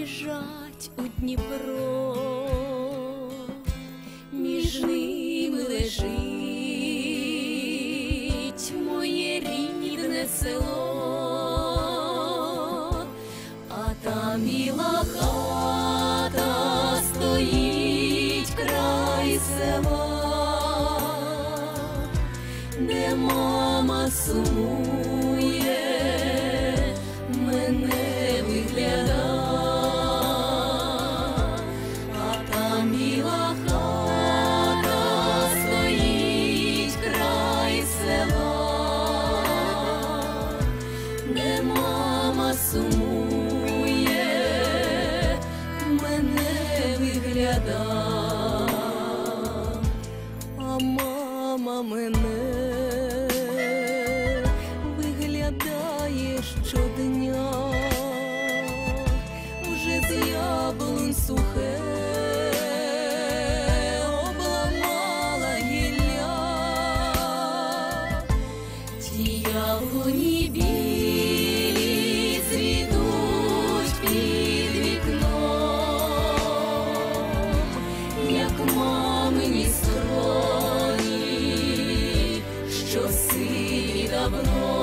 біжать у Дніпро, між ними лежить моє рідне село, а там біла хата стоїть край села, де мама сумує. мене виглядав, а мама мене. мамині скроні, що сині давно.